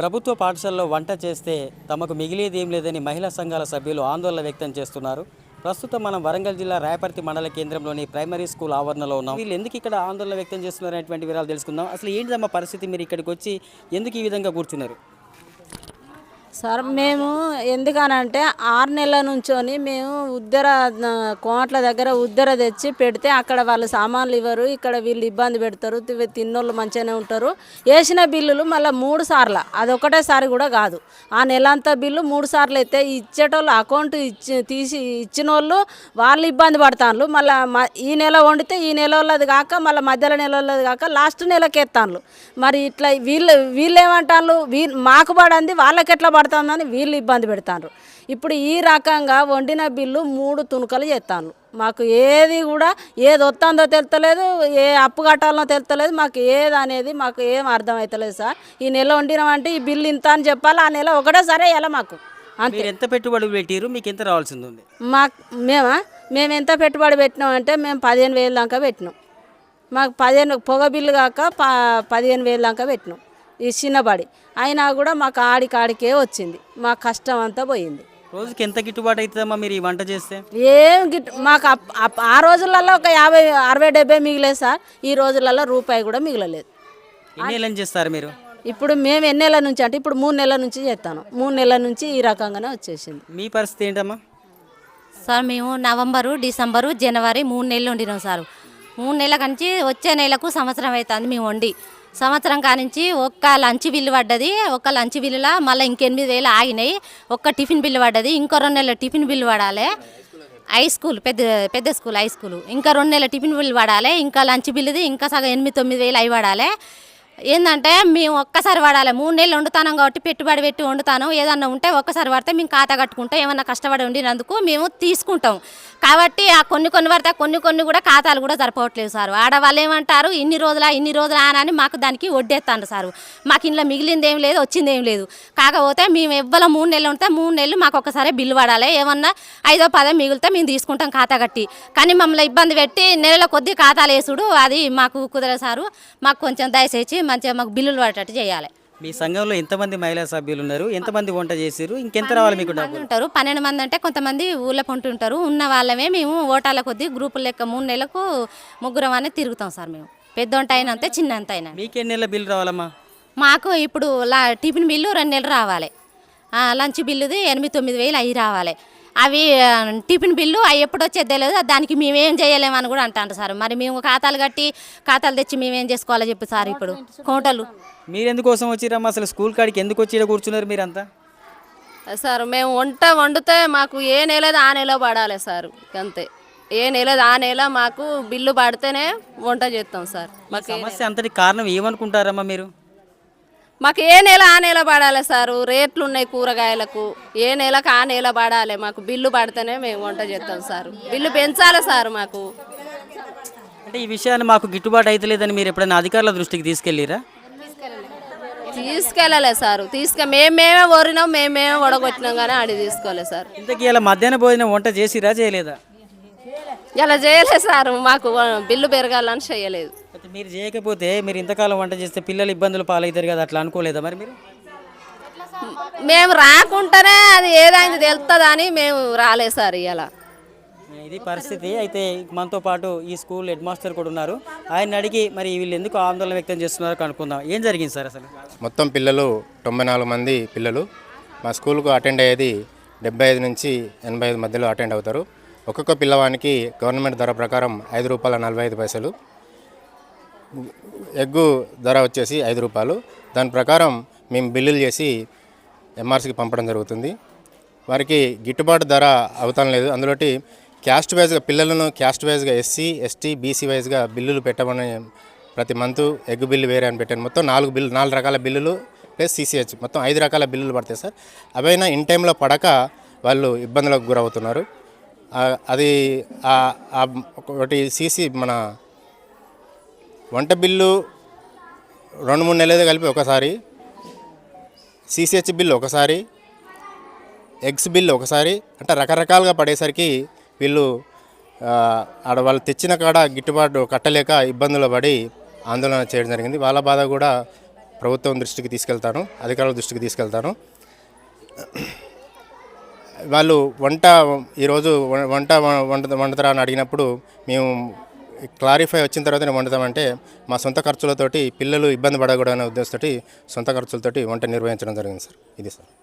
ప్రభుత్వ పాఠశాలలో వంట చేస్తే తమకు మిగిలేది ఏం లేదని మహిళా సంఘాల సభ్యులు ఆందోళన వ్యక్తం చేస్తున్నారు. ప్రస్తుతం మనం వరంగల్ జిల్లా రాయపర్తి మండల కేంద్రంలోని ప్రైమరీ స్కూల్ ఆవరణలో ఉన్నాం. వీళ్ళు ఎందుకు ఇక్కడ ఆందోళన వ్యక్తం చేస్తున్నారు అనేటువంటి వివరాలు తెలుసుకుందాం. అసలు ఏంటిదమ్మా పరిస్థితి? మీరు ఇక్కడికి వచ్చి ఎందుకు ఈ విధంగా కూర్చున్నారు? సార్ మేము ఎందుకనంటే ఆరు నెలల నుంచొని మేము ఉద్దర కోట్ల దగ్గర ఉద్దర తెచ్చి పెడితే అక్కడ వాళ్ళు సామాన్లు ఇవ్వరు ఇక్కడ వీళ్ళు ఇబ్బంది పెడతారు తిన్నోళ్ళు మంచిగానే ఉంటారు. వేసిన బిల్లులు మళ్ళీ మూడు సార్లు అదొకటేసారి కూడా కాదు. ఆ నెల అంతా బిల్లు మూడు సార్లు అయితే ఇచ్చేటోళ్ళు అకౌంట్ ఇచ్చి తీసి ఇచ్చిన వాళ్ళు వాళ్ళు ఇబ్బంది పడతాను మళ్ళీ ఈ నెల వండితే ఈ నెల వాళ్ళది కాక మళ్ళీ మధ్యలో నెల వాళ్ళది కాక లాస్ట్ నెలకి ఎత్తాను మరి ఇట్లా వీళ్ళు వీళ్ళు ఏమంటాను వీ మాకు పడంది వాళ్ళకి ఎట్లా పడుతుందని వీళ్ళు ఇబ్బంది పెడతారు. ఇప్పుడు ఈ రకంగా వండిన బిల్లు మూడు తుణుకలు చేస్తాను. మాకు ఏది కూడా ఏది వస్తుందో తెలుస్తలేదు ఏ అప్పు కట్టాలనో తెలుస్తలేదు మాకు ఏది అనేది మాకు ఏం అర్థమవుతలేదు సార్. ఈ నెల వండినామంటే ఈ బిల్లు ఇంత అని చెప్పాలి ఆ నెల ఒకటే సరే ఎలా మాకు. అంతే. మీరు ఎంత పెట్టుబడులు పెట్టారు మీకు ఎంత రావాల్సింది ఉంది? మాకు మేమా? మేము ఎంత పెట్టుబడి పెట్టినామంటే మేము పదిహేను వేలు దాకా పెట్టినాం. మాకు పదిహేను పొగ బిల్లు కాక ప పదిహేను వేలు దాకా పెట్టినాం. ఈ చిన్నబడి. అయినా కూడా మాకు ఆడికాడికే వచ్చింది. మా కష్టం అంతా పోయింది. రోజుకి ఎంత గిట్టుబాటు అవుతుందమ్మా మీరు ఈ వంట చేస్తే? ఏం గిట్ మాకు అప్- అప్- ఆ రోజులలో ఒక యాభై అరవై డెబ్బై మిగిలేదు సార్. ఈ రోజులలో రూపాయి కూడా మిగలలేదు. ఎన్ని చేస్తారు మీరు? ఇప్పుడు మేము ఎన్ని నెలల నుంచి అంటే ఇప్పుడు మూడు నెలల నుంచి చేస్తాను. మూడు నెలల నుంచి ఈ రకంగానే వచ్చేసింది. మీ పరిస్థితి ఏంటమ్మా? సార్ మేము నవంబరు డిసెంబరు జనవరి మూడు నెలలు వండినాం సార్. మూడు నెలల కంచి వచ్చే నెలకు సంవత్సరం అవుతుంది మేము వండి. సంవత్సరం కానించి ఒక్క లంచ్ బిల్లు పడ్డది ఒక్క లంచ్ బిల్లులా మళ్ళీ ఇంకెనిమిది వేలు ఆగినాయి. ఒక్క టిఫిన్ బిల్లు పడ్డది ఇంకో రెండు నెలల టిఫిన్ బిల్లు పడాలి. హై స్కూల్ పెద్ద పెద్ద స్కూల్ హై స్కూల్ ఇంకా రెండు నెలల టిఫిన్ బిల్లు పడాలి ఇంకా లంచ్ బిల్లుది ఇంకా సగం ఎనిమిది తొమ్మిది వేలు అవి పడాలి. ఏంటంటే మేము ఒక్కసారి పడాలి మూడు నెలలు వండుతాను కాబట్టి పెట్టుబడి పెట్టి వండుతాను. ఏదన్నా ఉంటే ఒక్కసారి పడితే మేము ఖాతా కట్టుకుంటాం. ఏమన్నా కష్టపడి వండినందుకు మేము తీసుకుంటాం. కాబట్టి ఆ కొన్ని కొన్ని పడితే కొన్ని కొన్ని కూడా ఖాతాలు కూడా సరిపోవట్లేదు సార్. ఆడవాళ్ళు ఏమంటారు? ఇన్ని రోజులా ఇన్ని రోజులు అని మాకు దానికి వడ్డేస్తాను సార్. మాకు ఇంట్లో మిగిలింది ఏం లేదు వచ్చింది ఏం లేదు. కాకపోతే మేము ఎవ్వరం మూడు నెలలు ఉంటే మూడు నెలలు మాకు ఒకసారి బిల్లు పడాలి ఏమన్నా ఐదో పదో మిగిలితే మేము తీసుకుంటాం ఖాతా కట్టి. కానీ మమ్మల్ని ఇబ్బంది పెట్టి నెలల కొద్ది ఖాతాలు వేసుడు. అది మాకు కుదరదు సారు. మాకు కొంచెం దయచేసి మంచిగా మాకు బిల్లులు పడేటట్టు చేయాలి. మీ సంఘంలో ఎంతమంది మహిళా సభ్యులు ఉన్నారు ఎంతమంది వంట చేసారు ఇంకెంత రావాలి మీకు డబ్బులు? ఉంటారు. పన్నెండు మంది అంటే కొంతమంది ఊళ్ళో పొంటుంటారు. ఉన్న వాళ్ళమే మేము ఓటాల కొద్దీ గ్రూపుల లెక్క మూడు నెలలకు ముగ్గురం అనేది తిరుగుతాం సార్ మేము. పెద్ద వంట అయినంతే చిన్న అంత అయినా మీకు ఎన్ని నెలల బిల్లు రావాలమ్మా? మాకు ఇప్పుడు లా టిఫిన్ బిల్లు రెండు నెలలు రావాలి. లంచ్ బిల్లుది ఎనిమిది తొమ్మిది వేలు అవి రావాలి. అవి టిఫిన్ బిల్లు అవి ఎప్పుడు వచ్చేది తెలియదు దానికి మేమేం చేయలేమని కూడా అంటారు సార్. మరి మేము ఖాతాలు కట్టి ఖాతాలు తెచ్చి మేమేం చేసుకోవాలో చెప్పి సార్ ఇప్పుడు. కోటలు. మీరు ఎందుకోసం వచ్చిరమ్మా అసలు స్కూల్ కాడికి ఎందుకు వచ్చి కూర్చున్నారు మీరంతా? సార్ మేము వంట వండితే మాకు ఏ నెలది ఆ నెల పడాలి సార్. అంతే. ఏ నెలది ఆ నెల మాకు బిల్లు పడితేనే వంట చేస్తాం సార్. మాకు సమస్య అంతటి కారణం ఏమనుకుంటారమ్మా మీరు? మాకు ఏ నెల ఆ నెల పడాలి సార్. రేట్లు ఉన్నాయి కూరగాయలకు. ఏ నెలకు ఆ నెల పడాలి. మాకు బిల్లు పడితేనే మేము వంట చేస్తాం సార్. బిల్లు పెంచాలి సార్ మాకు. అంటే ఈ విషయాన్ని మాకు గిట్టుబాటు అవుతలేదని మీరు ఎప్పుడైనా అధికారుల దృష్టికి తీసుకెళ్ళిరా? తీసుకెళ్ళలే సార్. తీసుకె మేము మేమే వరినాం మేము మేమే వడగొట్టినాం కానీ ఆడి తీసుకోలే సార్. ఇంతకీ ఇలా మధ్యాహ్న భోజనం వంట చేసిరా చేయలేదా? ఇలా చేయలేదు సార్. మాకు బిల్లు పెరగాలని చేయలేదు. అయితే మీరు చేయకపోతే మీరు ఇంతకాలం వంట చేస్తే పిల్లలు ఇబ్బందులు పాలవుతారు కదా అట్లా అనుకోలేదా మరి మీరు? మేము రాకుండానే అది ఏదైంది తెలుస్తుందని మేము రాలేదు సార్ ఇలా ఇది పరిస్థితి. అయితే మనతో పాటు ఈ స్కూల్ హెడ్ మాస్టర్ కూడా ఉన్నారు. ఆయన అడిగి మరి వీళ్ళు ఎందుకు ఆందోళన వ్యక్తం చేస్తున్నారో కనుక్కుందాం. ఏం జరిగింది సార్ అసలు? మొత్తం పిల్లలు తొంభై నాలుగు మంది పిల్లలు మా స్కూల్కు అటెండ్ అయ్యేది డెబ్బై ఐదు నుంచి ఎనభై ఐదు మధ్యలో అటెండ్ అవుతారు. ఒక్కొక్క పిల్లవానికి గవర్నమెంట్ ధర ప్రకారం ఐదు రూపాయల నలభై ఐదు పైసలు. ఎగ్గు ధర వచ్చేసి ఐదు రూపాయలు. దాని ప్రకారం మేము బిల్లులు చేసి ఎంఆర్సీకి పంపడం జరుగుతుంది. వారికి గిట్టుబాటు ధర అవుతాం లేదు. అందులోటి క్యాస్ట్ వైజ్గా పిల్లలను క్యాస్ట్ వైజ్గా ఎస్సీ ఎస్టీ బీసీ వైజ్గా బిల్లులు పెట్టమని ప్రతి మంత్ ఎగ్ బిల్లు వేరే అని పెట్టాను. మొత్తం నాలుగు బిల్లు నాలుగు రకాల బిల్లులు ప్లస్ సీసీహెచ్. మొత్తం ఐదు రకాల బిల్లులు పడతాయి సార్. అవైనా ఇన్ టైంలో పడక వాళ్ళు ఇబ్బందులకు గురవుతున్నారు. అది ఒకటి సీసీ మన వంట బిల్లు రెండు మూడు నెలలు కలిపి ఒకసారి సిసిహెచ్ బిల్లు ఒకసారి ఎగ్స్ బిల్లు ఒకసారి అంటే రకరకాలుగా పడేసరికి వీళ్ళు ఆడ వాళ్ళు తెచ్చిన కాడ గిట్టుబాటు కట్టలేక ఇబ్బందులు పడి ఆందోళన చేయడం జరిగింది. వాళ్ళ బాధ కూడా ప్రభుత్వం దృష్టికి తీసుకెళ్తాను అధికారుల దృష్టికి తీసుకెళ్తాను. వాళ్ళు వంట ఈరోజు వంట వంట వండుతారా అని అడిగినప్పుడు మేము క్లారిఫై వచ్చిన తర్వాతనే వండుతామంటే మా సొంత ఖర్చులతోటి పిల్లలు ఇబ్బంది పడకూడదనే ఉద్దేశంతో సొంత ఖర్చులతోటి వంట నిర్వహించడం జరిగింది సార్. ఇది సార్.